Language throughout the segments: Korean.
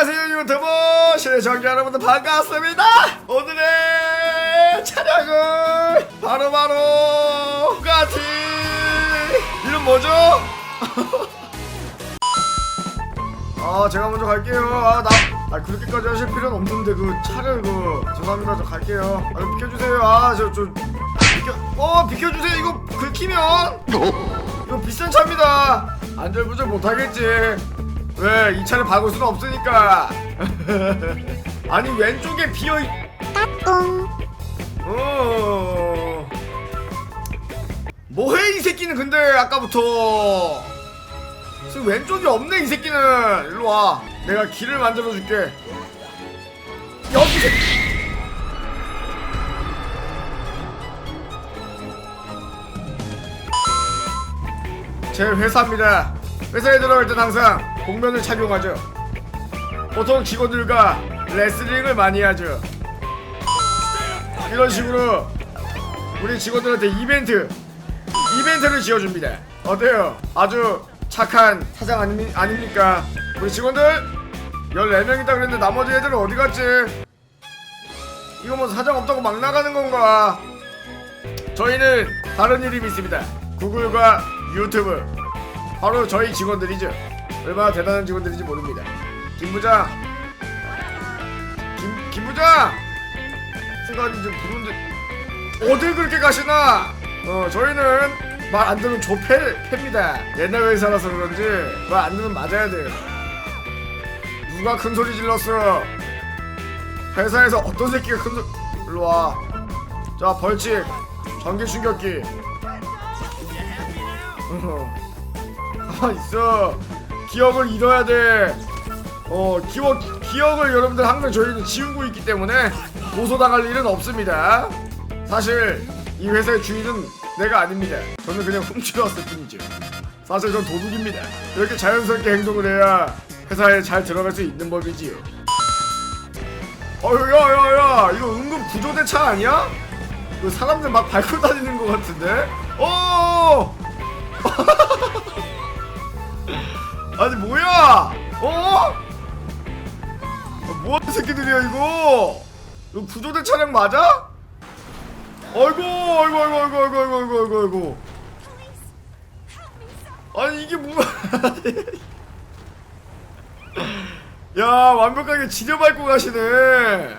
안녕하세요 유튜브 시청자 여러분들 반갑습니다. 오늘의 차량은 바로바로 부가티. 이름 뭐죠? 아 제가 먼저 갈게요. 아나 아, 그렇게까지 하실 필요는 없는데 그 차를 그 죄송합니다. 저 갈게요. 아 비켜주세요. 아저저 비켜 어 비켜주세요. 이거 긁히면? 이거 비싼 차입니다. 안절부절 못하겠지 왜 이 차를 박을 수는 없으니까. 아니 왼쪽에 비어있 어. 뭐해 이 새끼는 근데 아까부터. 지금 왼쪽이 없네 이 새끼는. 일로 와. 내가 길을 만들어 줄게. 여기! 제 회사입니다. 회사에 들어갈 땐 항상 복면을 착용하죠 보통 직원들과 레슬링을 많이 하죠 이런 식으로 우리 직원들한테 이벤트 이벤트를 지어줍니다 어때요? 아주 착한 사장 아니, 아닙니까? 우리 직원들 14명 있다 그랬는데 나머지 애들은 어디 갔지? 이거 뭐 사장 없다고 막 나가는 건가? 저희는 다른 일이 있습니다 구글과 유튜브 바로 저희 직원들이죠 얼마나 대단한 직원들인지 모릅니다. 김 부장! 김, 김 부장! 순간이 좀 부른데 어딜 그렇게 가시나? 어 저희는 말 안 들으면 조패 패입니다. 옛날 회사라서 그런지 말 안 들으면 맞아야 돼요. 누가 큰 소리 질렀어? 회사에서 어떤 새끼가 큰 소리 일로 와 자 벌칙. 전기 충격기. 어. 가만 있어 기억을 잃어야 돼어 기억 기억을 여러분들 항상 저희는 지우고 있기 때문에 고소당할 일은 없습니다. 사실 이 회사의 주인은 내가 아닙니다. 저는 그냥 훔치러 왔을 뿐이죠. 사실 전 도둑입니다. 이렇게 자연스럽게 행동을 해야 회사에 잘 들어갈 수 있는 법이지요. 어휴 야 야 야 이거 은근 구조대 차 아니야? 그 사람들 막 밟고 다니는 것 같은데? 어 아니 뭐야? 어? 어, 뭐하는 새끼들이야 이거? 이거 구조대 차량 맞아? 아이고 아이고 아이고 아이고 아이고 아이고 아이고 아이고 아이고 아니 이게 뭐야 야 완벽하게 지려밟고 가시네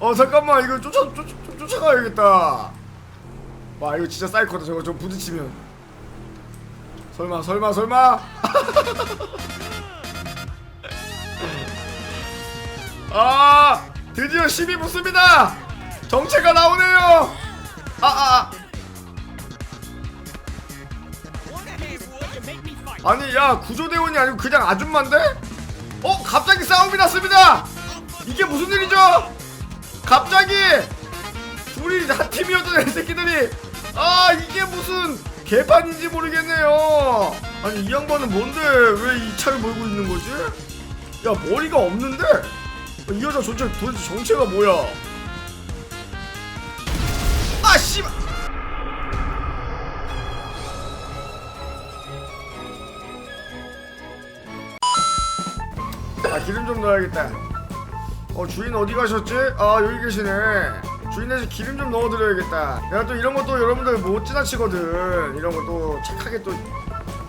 어 잠깐만 이거 쫓아 쫓, 쫓, 쫓아가야겠다 와 이거 진짜 사이코다 저거 저 부딪히면 설마 설마 설마 아 드디어 심이 붙습니다 정체가 나오네요 아아 아. 아 니 야 구조대원이 아니고 그냥 아줌마인데? 어 갑자기 싸움이 났습니다 이게 무슨 일이죠? 갑자기 둘이 한 팀이었던 애 새끼들이 아 이게 무슨 개판인지 모르겠네요 아니 이 양반은 뭔데 왜 이 차를 몰고 있는 거지? 야 머리가 없는데? 이 여자 도대체, 도대체 정체가 뭐야 아 씨발 아 기름 좀 넣어야겠다 어 주인 어디 가셨지? 아 여기 계시네 주인한테 기름 좀 넣어드려야겠다. 내가 또 이런 것도 여러분들 못 지나치거든. 이런 것도 착하게 또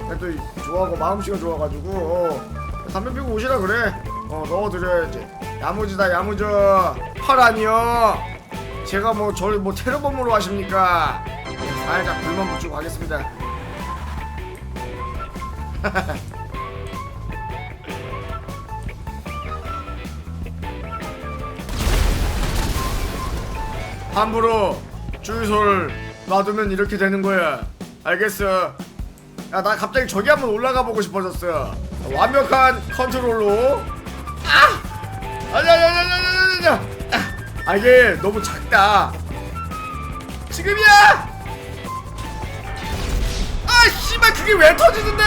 내가 또 좋아하고 마음씨가 좋아가지고 어, 담배 피고 오시라 그래. 어 넣어드려야지. 야무지다 야무져. 팔 아니요. 제가 뭐 저를 뭐 테러범으로 하십니까? 살짝 불만 붙이고 가겠습니다 함부로 주유소를 놔두면 이렇게 되는 거야. 알겠어. 야, 나 갑자기 저기 한번 올라가 보고 싶어졌어. 완벽한 컨트롤로. 아! 아야야야야야야야! 아, 아, 이게 너무 작다. 지금이야! 아, 씨발, 그게 왜 터지는데!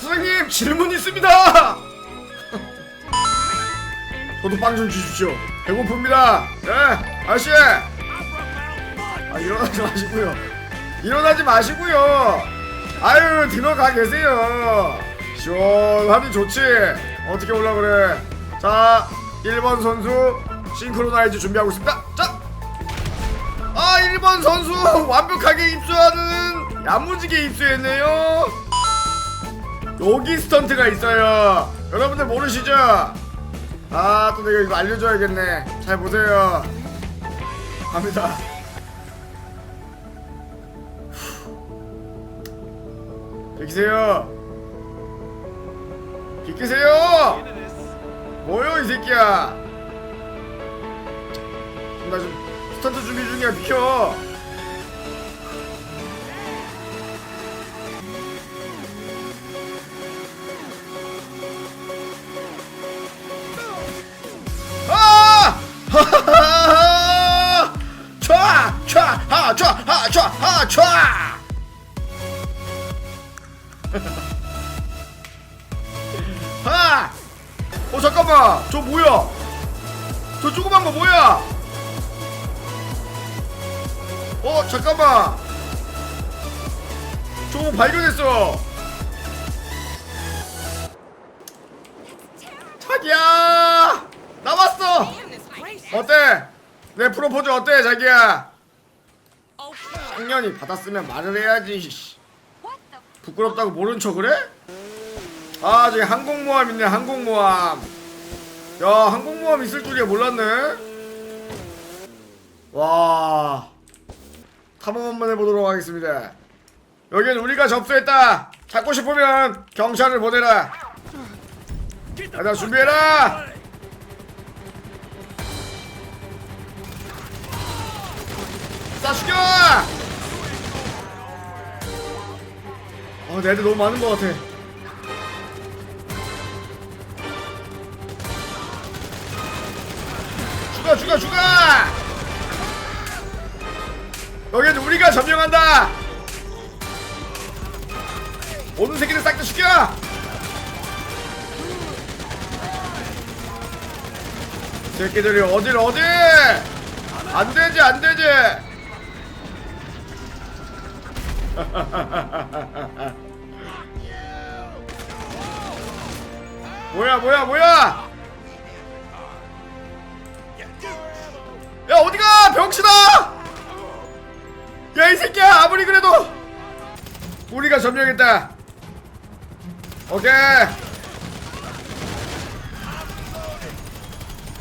선생님, 질문 있습니다! 저도 빵 좀 주십시오. 배고픕니다. 네, 아저씨. 아 일어나지 마시고요. 일어나지 마시고요. 아유 들어가 계세요. 시원하니 좋지 어떻게 올라 그래 자 1번 선수 싱크로나이즈 준비하고 있습니다 자 아, 1번 선수 완벽하게 입수하는 야무지게 입수했네요. 여기 스턴트가 있어요. 여러분들 모르시죠? 아, 또 내가 이거 알려줘야겠네. 잘 보세요. 갑니다. 비키세요. 비키세요. 뭐요, 이 새끼야? 나좀 스턴트 준비 중이야 비켜 어 잠깐만. 저거 발견했어. 자기야! 나왔어! 어때? 내 프로포즈 어때 자기야? 당연히 받았으면 말을 해야지 씨. 부끄럽다고 모른 척 그래? 아 저기 항공모함 있네 항공모함. 야 항공모함 있을 줄이야 몰랐네. 와 탐험 한번 해보도록 하겠습니다. 여긴 우리가 접수했다. 찾고 싶으면 경찰을 보내라. 가자 준비해라. 쏴 죽여! 어, 내 애들 너무 많은 것 같아 점령한다. 오는 새끼들 싹 다 죽여! 새끼들이 어딜 어디 안되지 안되지! 뭐야 뭐야 뭐야! 야 어디가? 병신아 야 이 새끼야 아무리 그래도 우리가 점령했다. 오케이.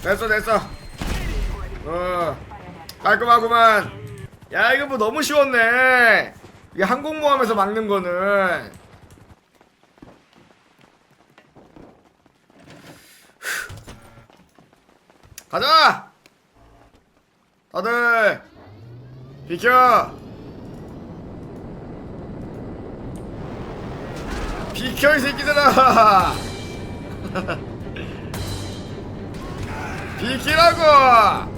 됐어 됐어. 어 깔끔하구만. 야 이거 뭐 너무 쉬웠네. 이게 항공모함에서 막는 거는. 가자! 다들 비켜 비켜 이 새끼들아. 비키라고.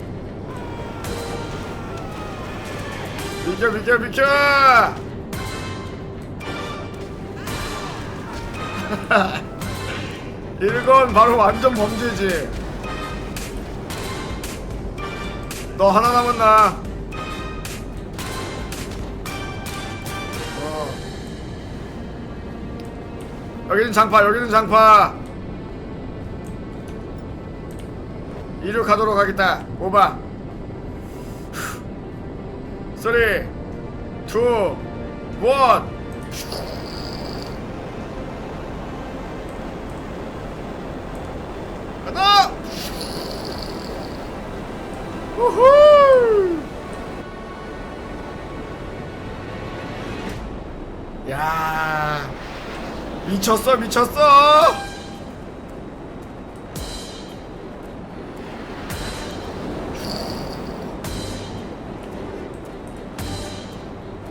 비켜 비켜 비켜. 이건 바로 완전 범죄지. 너 하나 남았나 여기는 장파 여기는 장파. 이륙 하도록 하겠다. 오바. 3 2 1간 미쳤어 미쳤어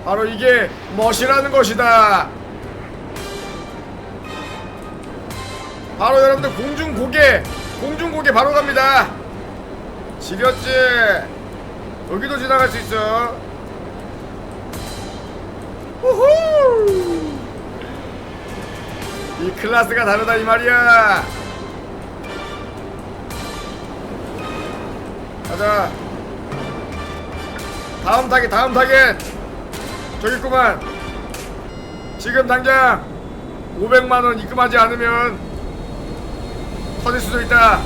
바로 이게 멋이라는 것이다. 바로 여러분들 공중 고개, 공중 고개 바로 갑니다. 지렸지? 여기도 지나갈 수 있어. 우후! 이 클래스가 다르다 이 말이야. 가자. 다음 타겟, 다음 타겟. 저기 있구만 지금 당장 500만 원 입금하지 않으면 터질 수도 있다.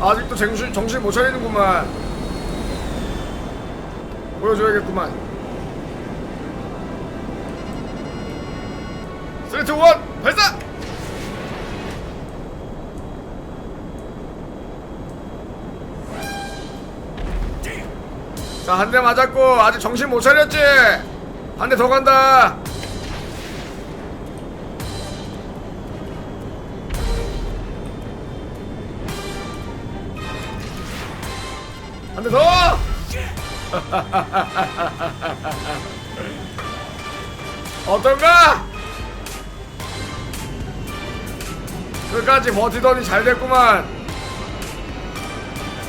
아직도 정신 정신 못 차리는구만. 보여줘야겠구만. 스리트 원 발사! 자, 한 대 맞았고 아직 정신 못 차렸지? 한 대 더 간다. 한 대 더! 어떤가? 끝까지 버티더니 잘 됐구만.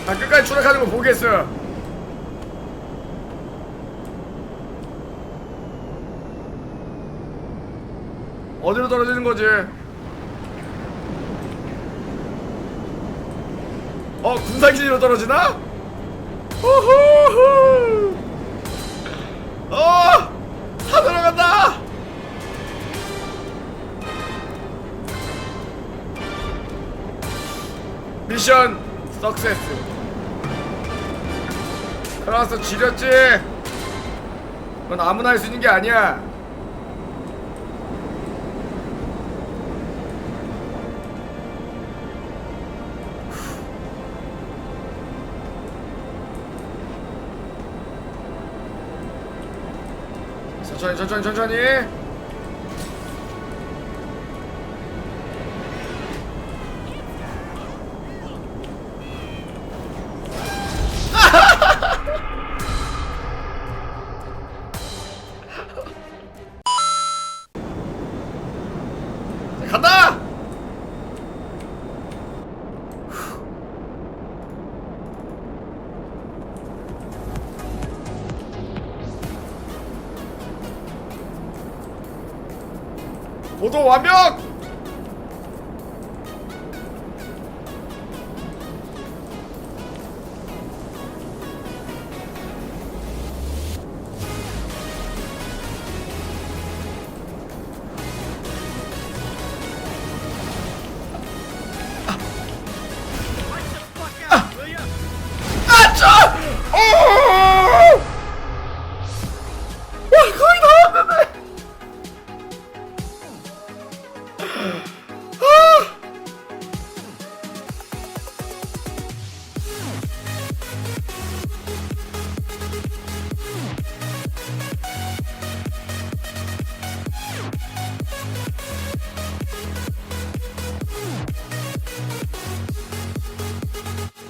나 끝까지 추락하는 거 보겠어. 어디로 떨어지는 거지? 어, 군사기지로 떨어지나? 후후후! 어! 다 들어간다! 미션 석세스. 그래서 지렸지? 그건 아무나 할 수 있는 게 아니야. 천천히 천천히 천천히 보도 완벽!